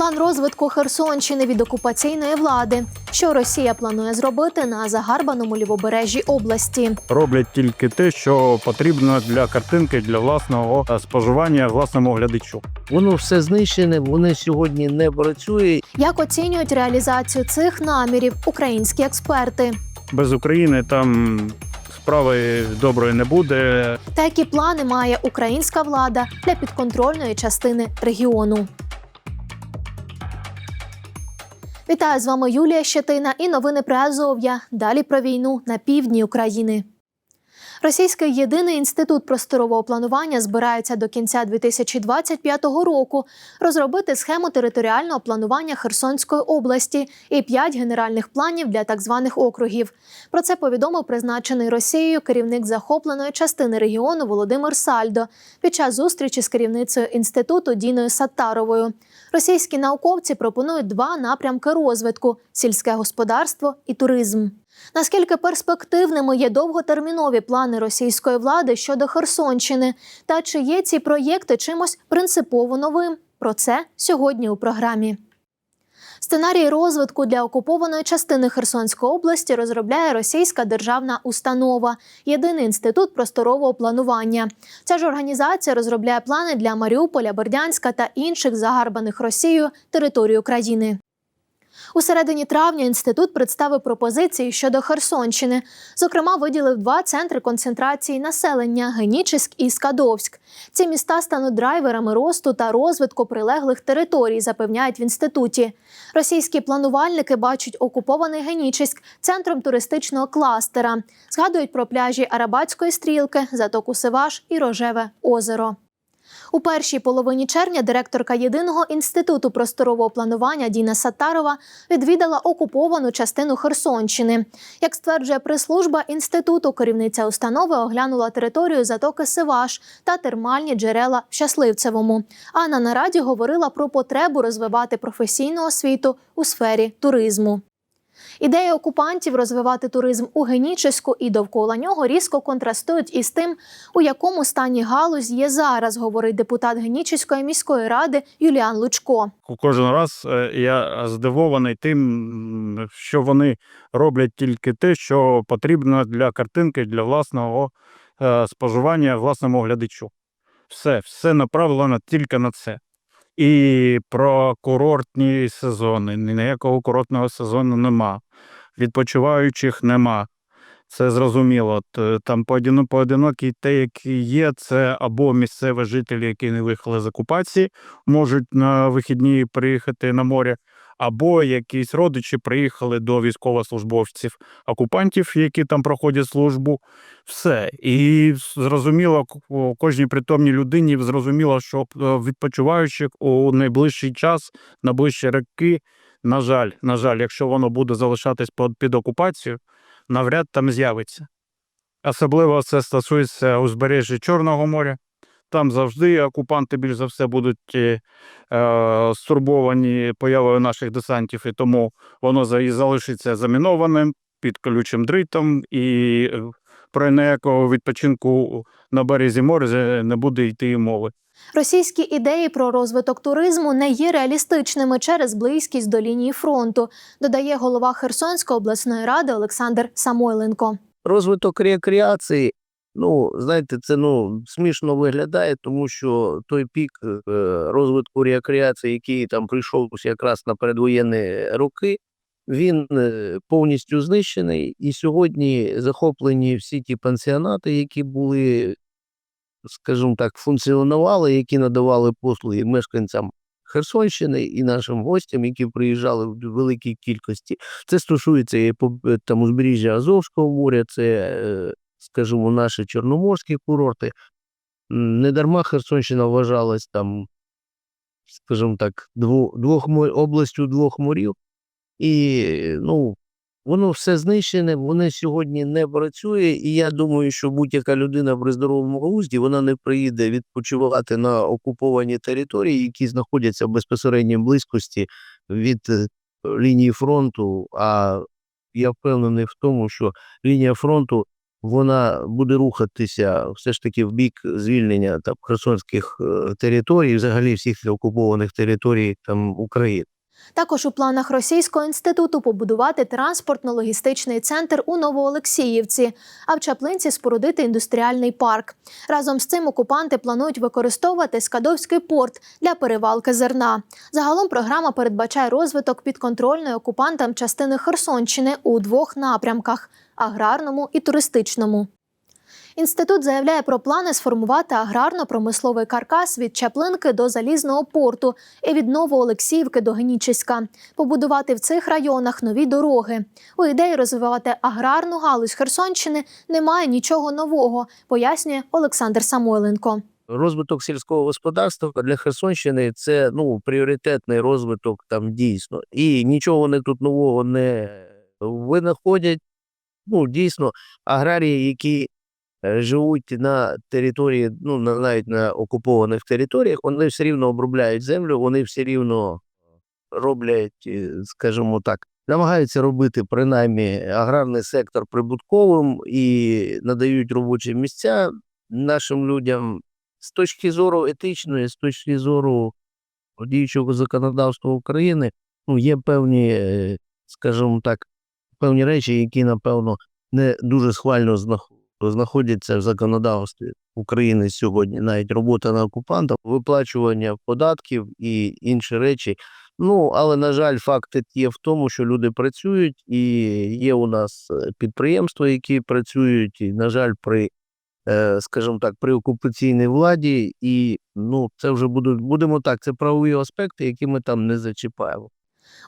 План розвитку Херсонщини від окупаційної влади, що Росія планує зробити на загарбаному лівобережжі області. роблять тільки те, що потрібно для картинки, для власного споживання власному глядачу. Воно все знищене, воно сьогодні не працює. Як оцінюють реалізацію цих намірів українські експерти? Без України там справи доброї не буде. Та які плани має українська влада для підконтрольної частини регіону? Вітаю з вами Юлія Щетина і новини при Азов'я. Далі про війну на півдні України. Російський єдиний інститут просторового планування збирається до кінця 2025 року розробити схему територіального планування Херсонської області і п'ять генеральних планів для так званих округів. Про це повідомив призначений Росією керівник захопленої частини регіону Володимир Сальдо під час зустрічі з керівницею інституту Діною Саттаровою. Російські науковці пропонують два напрямки розвитку: сільське господарство і туризм. Наскільки перспективними є довготермінові плани російської влади щодо Херсонщини, та чи є ці проєкти чимось принципово новим? Про це сьогодні у програмі. Сценарій розвитку для окупованої частини Херсонської області розробляє російська державна установа, єдиний інститут просторового планування. Ця ж організація розробляє плани для Маріуполя, Бердянська та інших загарбаних Росією територій України. У середині травня інститут представив пропозиції щодо Херсонщини. Зокрема, виділив два центри концентрації населення Генічеськ і Скадовськ. Ці міста стануть драйверами росту та розвитку прилеглих територій, запевняють в інституті. Російські планувальники бачать окупований Генічеськ центром туристичного кластера. Згадують про пляжі Арабатської стрілки, затоку Сиваш і Рожеве озеро. У першій половині червня директорка єдиного інституту просторового планування Діна Сатарова відвідала окуповану частину Херсонщини. Як стверджує прес-служба інституту, керівниця установи оглянула територію затоки Сиваш та термальні джерела в Щасливцевому. А на нараді говорила про потребу розвивати професійну освіту у сфері туризму. Ідеї окупантів розвивати туризм у Генічеську і довкола нього різко контрастують із тим, у якому стані галузь є зараз, говорить депутат Генічеської міської ради Юліан Лучко. Кожен раз е, я здивований тим, що вони роблять тільки те, що потрібно для картинки, для власного е, споживання власному глядачу. Все, все направлено тільки на це. І про курортні сезони. Ніякого курортного сезону нема. Відпочиваючих нема. Це зрозуміло. Там поодино- поодинокі те, які є, це або місцеві жителі, які не виїхали з окупації, можуть на вихідні приїхати на море, або якісь родичі приїхали до військовослужбовців окупантів, які там проходять службу. Все. І зрозуміло, кожній притомній людині зрозуміло, що е, відпочиваючих у найближчий час, на ближчі роки, на жаль, на жаль, якщо воно буде залишатись під, окупацією, навряд там з'явиться. Особливо це стосується узбережжя Чорного моря. Там завжди окупанти більш за все будуть е, е, стурбовані появою наших десантів, і тому воно за- і залишиться замінованим під колючим дритом, і е, про ніякого відпочинку на березі моря не буде йти і мови. Російські ідеї про розвиток туризму не є реалістичними через близькість до лінії фронту, додає голова Херсонської обласної ради Олександр Самойленко. Розвиток рекреації, ну, знаєте, це ну, смішно виглядає, тому що той пік е, розвитку рекреації, який там прийшов якраз на передвоєнні роки, він е, повністю знищений. І сьогодні захоплені всі ті пансіонати, які були, скажімо так, функціонували, які надавали послуги мешканцям Херсонщини і нашим гостям, які приїжджали в великій кількості. Це стосується і там узбережжя Азовського моря, це, е, скажімо, наші чорноморські курорти. Недарма Херсонщина вважалась там, скажімо так, двох, областю двох морів. І ну, воно все знищене, воно сьогодні не працює. І я думаю, що будь-яка людина при здоровому глузді вона не приїде відпочивати на окуповані території, які знаходяться в безпосередній близькості від е, лінії фронту. А я впевнений в тому, що лінія фронту вона буде рухатися все ж таки в бік звільнення там херсонських е, територій, взагалі всіх окупованих територій там України. Також у планах Російського інституту побудувати транспортно-логістичний центр у Новоолексіївці, а в Чаплинці спорудити індустріальний парк. Разом з цим окупанти планують використовувати Скадовський порт для перевалки зерна. Загалом програма передбачає розвиток підконтрольної окупантам частини Херсонщини у двох напрямках аграрному і туристичному. Інститут заявляє про плани сформувати аграрно-промисловий каркас від Чаплинки до Залізного порту і від Новоолексіївки до Генічеська, побудувати в цих районах нові дороги. У ідеї розвивати аграрну галузь Херсонщини немає нічого нового, пояснює Олександр Самойленко. Розвиток сільського господарства для Херсонщини це ну пріоритетний розвиток там дійсно. І нічого вони тут нового не винаходять. Ну, дійсно, аграрії, які живуть на території, ну навіть на окупованих територіях, вони все рівно обробляють землю, вони все рівно роблять, е, скажімо так, намагаються робити принаймні аграрний сектор прибутковим і надають робочі місця нашим людям. З точки зору етичної, з точки зору діючого законодавства України, ну, є певні, е, скажімо так, певні речі, які, напевно, не дуже схвально знах- знаходяться в законодавстві України сьогодні, навіть робота на окупанта, виплачування податків і інші речі. Ну, але, на жаль, факт є в тому, що люди працюють, і є у нас е, підприємства, які працюють, і, на жаль, при е, скажімо так, при окупаційній владі, і ну це вже будуть, будемо так, це правові аспекти, які ми там не зачіпаємо.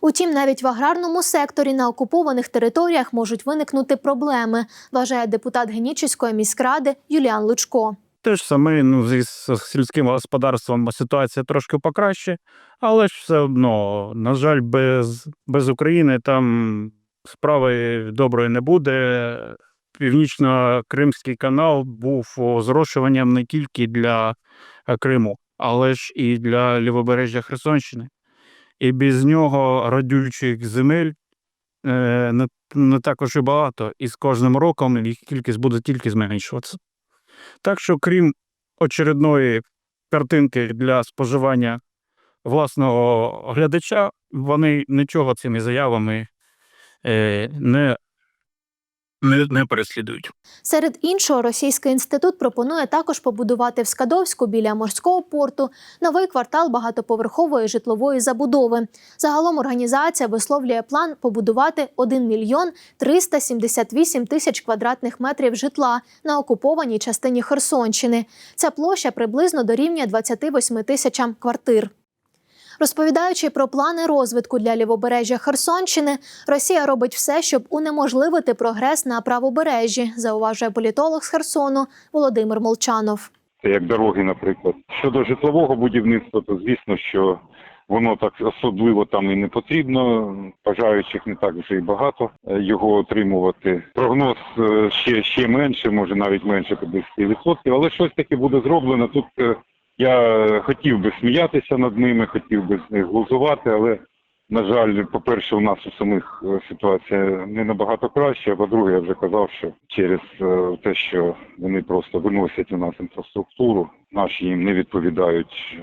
Утім, навіть в аграрному секторі на окупованих територіях можуть виникнути проблеми, вважає депутат Генічеської міськради Юліан Лучко. Те ж саме ну, с- сільським господарством ситуація трошки покраще, але ж все одно, на жаль, без, без України там справи доброї не буде. Північно-Кримський канал був зрошуванням не тільки для Криму, але ж і для лівобережжя Херсонщини. І без нього радюючих земель е, не, не також і багато, і з кожним роком їх кількість буде тільки зменшуватися. Так що, крім очередної картинки для споживання власного глядача, вони нічого цими заявами е, не, не, не переслідують. Серед іншого, Російський інститут пропонує також побудувати в Скадовську біля морського порту новий квартал багатоповерхової житлової забудови. Загалом організація висловлює план побудувати 1 мільйон 378 тисяч квадратних метрів житла на окупованій частині Херсонщини. Ця площа приблизно дорівнює 28 тисячам квартир. Розповідаючи про плани розвитку для лівобережжя Херсонщини, Росія робить все, щоб унеможливити прогрес на правобережжі, зауважує політолог з Херсону Володимир Молчанов. Це як дороги, наприклад. Щодо житлового будівництва, то звісно, що воно так особливо там і не потрібно. Бажаючих не так вже і багато е, його отримувати. Прогноз е, ще, ще менше, може навіть менше 50%, але щось таке буде зроблено. Тут е, я хотів би сміятися над ними, хотів би з них глузувати, але на жаль, по-перше, у нас у самих е, ситуація не набагато краще. А по-друге, я вже казав, що через е, те, що вони просто виносять у нас інфраструктуру, наші їм не відповідають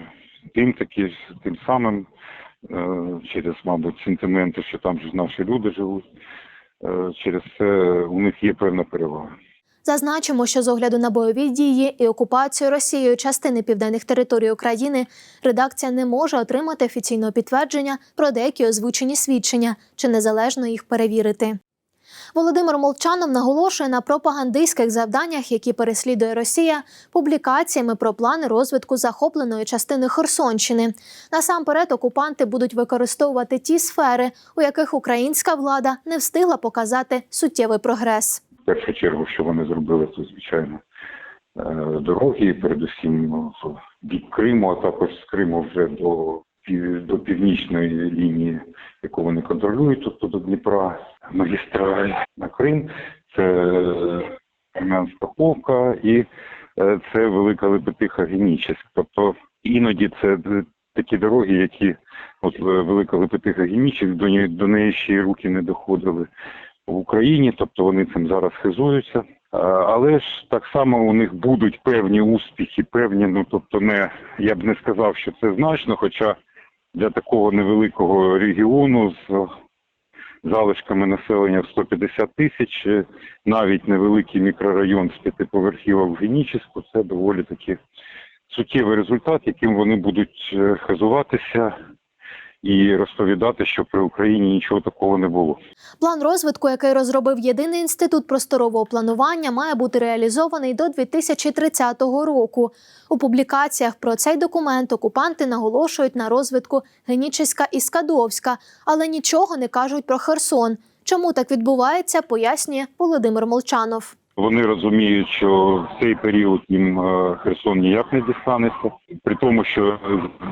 тим таки, тим самим, е, через, мабуть, сентименти, що там ж наші люди живуть. Через це у них є певна перевага. Зазначимо, що з огляду на бойові дії і окупацію Росією частини південних територій України редакція не може отримати офіційного підтвердження про деякі озвучені свідчення чи незалежно їх перевірити. Володимир Молчанов наголошує на пропагандистських завданнях, які переслідує Росія, публікаціями про плани розвитку захопленої частини Херсонщини. Насамперед, окупанти будуть використовувати ті сфери, у яких українська влада не встигла показати суттєвий прогрес. Першу чергу, що вони зробили, це звичайно е, дороги, передусім в бік Криму, а також з Криму вже до до північної лінії, яку вони контролюють, тобто до Дніпра, магістраль на Крим, це Армянська Ховка і е, це Велика Лепетиха Генічеськ. Тобто іноді це такі дороги, які от е, Велика Лепетиха Генічеськ, до до неї ще й руки не доходили в Україні, тобто вони цим зараз хизуються. Е, Але ж так само у них будуть певні успіхи, певні, ну тобто не я б не сказав, що це значно, хоча для такого невеликого регіону з залишками населення в 150 тисяч, е, навіть невеликий мікрорайон з п'ятиповерхівок в Генічеську, це доволі таки суттєвий результат, яким вони будуть е, хизуватися і розповідати, що при Україні нічого такого не було. План розвитку, який розробив єдиний інститут просторового планування, має бути реалізований до 2030 року. У публікаціях про цей документ окупанти наголошують на розвитку Генічеська і Скадовська, але нічого не кажуть про Херсон. Чому так відбувається, пояснює Володимир Молчанов. Вони розуміють, що в цей період їм е, Херсон ніяк не дістанеться, при тому, що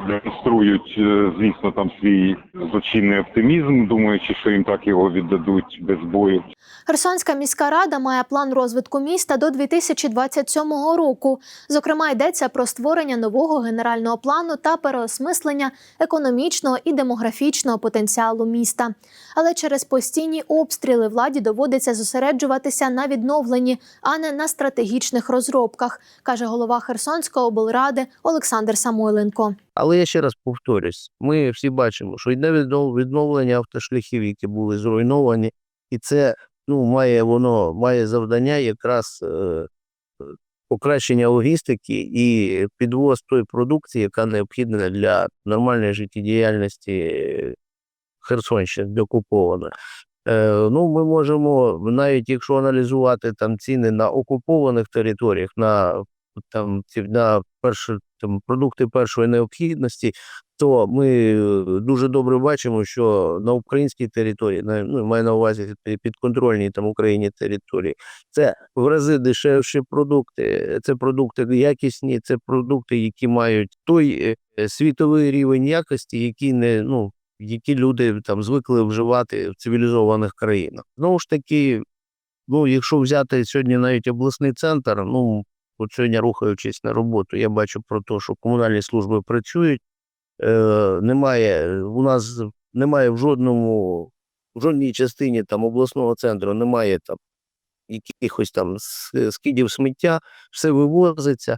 демонструють, е, звісно, там свій злочинний оптимізм, думаючи, що їм так його віддадуть без бою. Херсонська міська рада має план розвитку міста до 2027 року. Зокрема, йдеться про створення нового генерального плану та переосмислення економічного і демографічного потенціалу міста. Але через постійні обстріли владі доводиться зосереджуватися на відновленні, а не на стратегічних розробках, каже голова Херсонської облради Олександр Самойленко. Але я ще раз повторюсь: ми всі бачимо, що йде відновлення автошляхів, які були зруйновані, і це ну, має воно має завдання якраз е, е, покращення логістики і підвоз тої продукції, яка необхідна для нормальної життєдіяльності Херсонщини деокупованої. Е, ну, ми можемо, навіть якщо аналізувати там ціни на окупованих територіях, на там на перші там продукти першої необхідності, то ми е, дуже добре бачимо, що на українській території, на ну маю на увазі під- підконтрольній там Україні території, це в рази дешевші продукти, це продукти якісні, це продукти, які мають той е, світовий рівень якості, який не ну. Які люди там звикли вживати в цивілізованих країнах. Знову ж таки, ну, якщо взяти сьогодні навіть обласний центр, ну от сьогодні рухаючись на роботу, я бачу про те, що комунальні служби працюють. Е, немає, у нас немає в жодному, в жодній частині там обласного центру немає там якихось там скидів сміття, все вивозиться,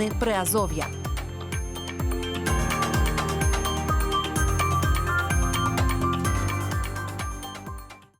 Новини Приазов'я.